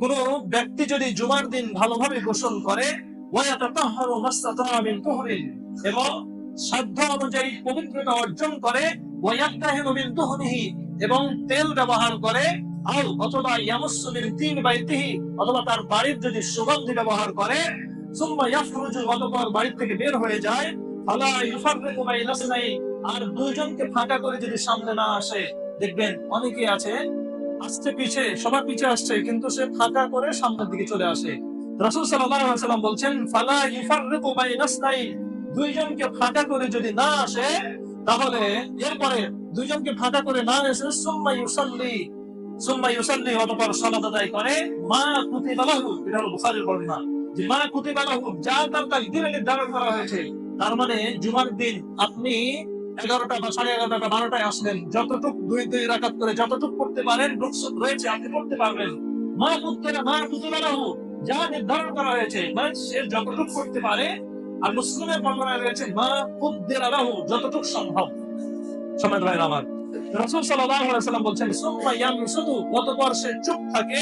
কোন ব্যক্তি যদি জুমার দিন ভালোভাবে গোসল করে এবং সাধ্য অনুযায়ী পবিত্রতা অর্জন করে এবং তেল ব্যবহার করে তার বাড়ির যদি সুগন্ধি ব্যবহার করে, সুম্মা বাড়ি থেকে বের হয়ে যায় আর দুইজনকে ফাঁকা করে যদি সামনে না আসে, দেখবেন অনেকে আছে আসছে পিছে, সবার পিছে আসছে, কিন্তু সে ফাঁকা করে সামনের দিকে চলে আসে। রাসূল ওয়াসাল্লাম বলছেন, ফালা ইসনাইন দুইজনকে ফাঁকা করে যদি না আসে, তাহলে এরপরে দুইজনকে ফাঁকা করে না এসে সুম্মা ইউসাল্লি ইউসাল্লি অতঃপর সালাত আদায় করে, মা এটা হলো বর্ণনা। যে মা যা তার নির্ধারণ করা হয়েছে, তার মানে জুমার দিন আপনি এগারোটা বা সাড়ে এগারোটা, বারোটায় যতটুক দুই দুই রাকাত করে যতটুক করতে পারেন রয়েছে, আপনি করতে পারবেন। মা মা যা নির্ধারণ করা হয়েছে মানে সে যতটুক করতে পারে, আর মুসলিমের বর্ণনায় রয়েছে, মা কুদ্দিরা লাহু যতটুক সম্ভব। সময় ভাই আমার। রাসূল আলাইহি সাল্লাম বলছেন, সুম্মা ইয়ামসুদু অতঃপর সে চুপ থাকে।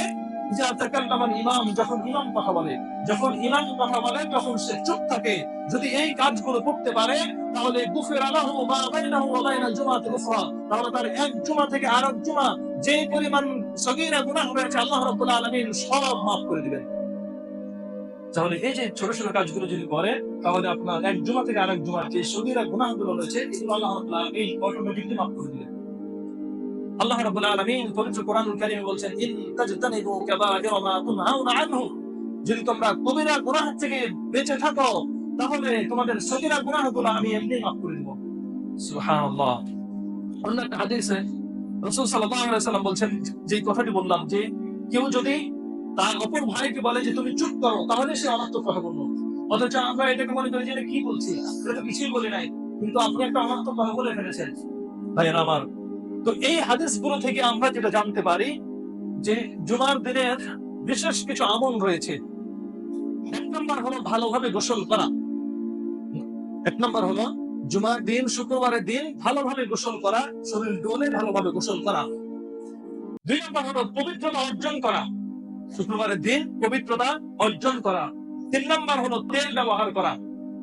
তাহলে যে পরিমাণ সগীরা আল্লাহ মাফ করে দিবেন। তাহলে এই যে ছোট ছোট কাজগুলো যদি করে, তাহলে আপনার এক জুমা থেকে আরেক জুমা যে সগীরা গুনাহগুলো রয়েছে আল্লাহ অটোমেটিকলি মাফ করে দিবেন। আল্লাহ রাব্বুল আলামিন পবিত্র কোরআনুল বলছেন, ইন তাজতানিবু কাবাইরা মা তুনহাউনা আনহু। যদি তোমরা কবিরা গুনাহ থেকে বেঁচে থাকো, তাহলে তোমাদের সগীরা গুনাহগুলো আমি এমনি মাফ করে দেব। সুবহানাল্লাহ। অন্য একটা হাদিসে রাসূল সাল্লাল্লাহু আলাইহি সাল্লাম যে কথাটি বললাম যে, কেউ যদি তার অপর ভাইকে বলে যে, তুমি চুপ করো, তাহলে সে অনাত্মক কথা বলল অথচ আমরা এটাকে মনে করি যে কি বলছি? এটা কিছুই বলি নাই। কিন্তু আপনি একটা অনাত্মক কথা বলে ফেলেছেন। ভাইয়ের আমার তো এই হাদিসগুলো থেকে আমরা যেটা জানতে পারি যে জুমার দিনের বিশেষ কিছু আমল রয়েছে। এক নম্বর হলো ভালোভাবে গোসল করা। এক নম্বর হলো জুমার দিন, শুক্রবারের দিন ভালোভাবে গোসল করা, শরীর ডোলে ভালোভাবে গোসল করা। দুই নম্বর হলো পবিত্রতা অর্জন করা। শুক্রবারের দিন পবিত্রতা অর্জন করা। তিন নম্বর হলো তেল ব্যবহার করা।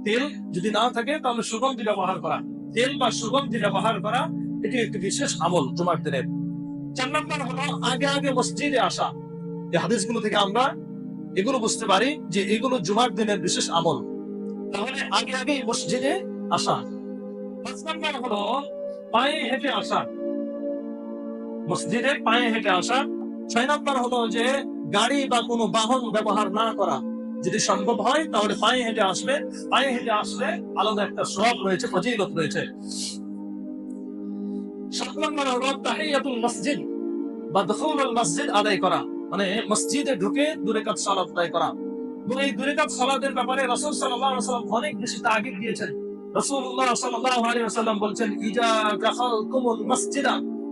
তেল যদি না থাকে তাহলে সুগন্ধি ব্যবহার করা। তেল বা সুগন্ধি ব্যবহার করা এটি একটি বিশেষ আমল জুমার দিনের চার নম্বর হলো আগে আগে মসজিদে আসা। এই হাদিসগুলো থেকে আমরা এগুলো বুঝতে পারি যে এগুলো জুমার দিনের বিশেষ আমল। তাহলে আগে আগে মসজিদে আসা। পাঁচ নম্বর হলো পায়ে হেঁটে আসা। মসজিদে পায়ে হেঁটে আসা। ছয় নম্বর হলো যে গাড়ি বা কোনো বাহন ব্যবহার না করা। যদি সম্ভব হয়, তাহলে পায়ে হেঁটে আসবে পায়ে হেঁটে আসলে আলাদা একটা সব রয়েছে, ফজিলত রয়েছে। বা দখুলুল মসজিদ আদায় করা। মানে মসজিদে ঢুকে দুরে কাজ সালাত আদায় করা। এবং এই দুরে কাজ সালাতের ব্যাপারে রাসূল সাল্লাল্লাহু অনেক বেশি তাগিদ দিয়েছেন।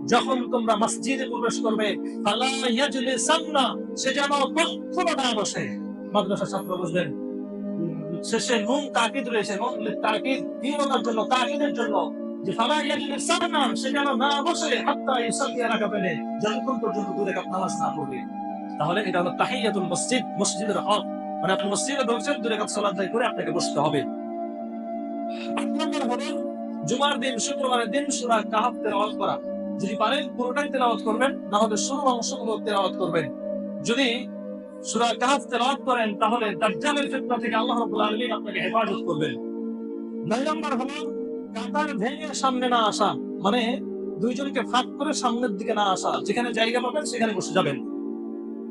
যখন তোমরা মসজিদে প্রবেশ করবে সে যেন বসে। মাদ্রাসা ছাত্র বুঝবেন শেষে নুন তাকিদ রয়েছে। নুন তাকিদ জন্য তাকিদের জন্য। তাহলে এটা হলো তাহিয়াতুল মসজিদ, মসজিদের হক। মানে আপনি মসজিদে করে আপনাকে বসতে হবে। জুমার দিন, শুক্রবারের দিন করা। যদি পারেন, পুরোটাই তেলাওয়াত করবেন, না হলে শুরুর অংশগুলো তেলাওয়াত করবেন। যদি সূরা কাহাফ তেলাওয়াত করেন, তাহলে দাজ্জালের ফিতনা থেকে আল্লাহ রাব্বুল আলামিন আপনাকে হেফাজত করবেন। নয় নম্বর হলো কাতার ভেঙে সামনে না আসা মানে দুইজনকে ফাঁক করে সামনের দিকে না আসা, যেখানে জায়গা পাবেন সেখানে বসে যাবেন।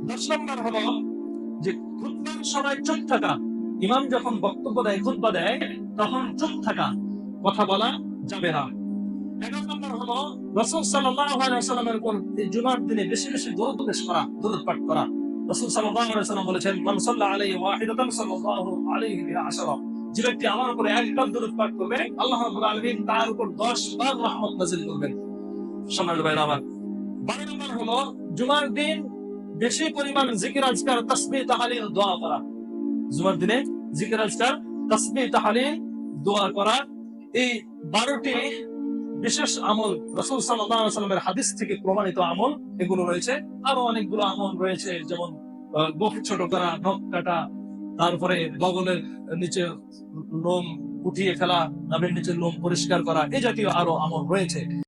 দশ নম্বর হলো যে খুতবার সময় চুপ থাকা। ইমাম যখন বক্তব্য দেয়, খুতবা দেয়, তখন চুপ থাকা, কথা বলা যাবে না। এগারো বলেছেন ব্যক্তি আমার উপরে একবার দরুদ পাঠ করবে আল্লাহ রাব্বুল তার উপর 10 বার রহমত নাযিল করবেন। আমার 12 নম্বর হলো জুমার দিন বেশি পরিমাণ জিকির, আজকার দোয়া করা। জুমার দিনে জিকির, আজকার দোয়া করা। এই বারোটি বিশেষ আমল রসুল সাল্লামের হাদিস থেকে প্রমাণিত আমল, এগুলো রয়েছে। আরও অনেকগুলো আমল রয়েছে, যেমন গোফ ছোট করা, নখ কাটা তারপরে বগলের নিচে লোম উঠিয়ে ফেলা নামের নিচে লোম পরিষ্কার করা এই জাতীয় আরও আমল রয়েছে।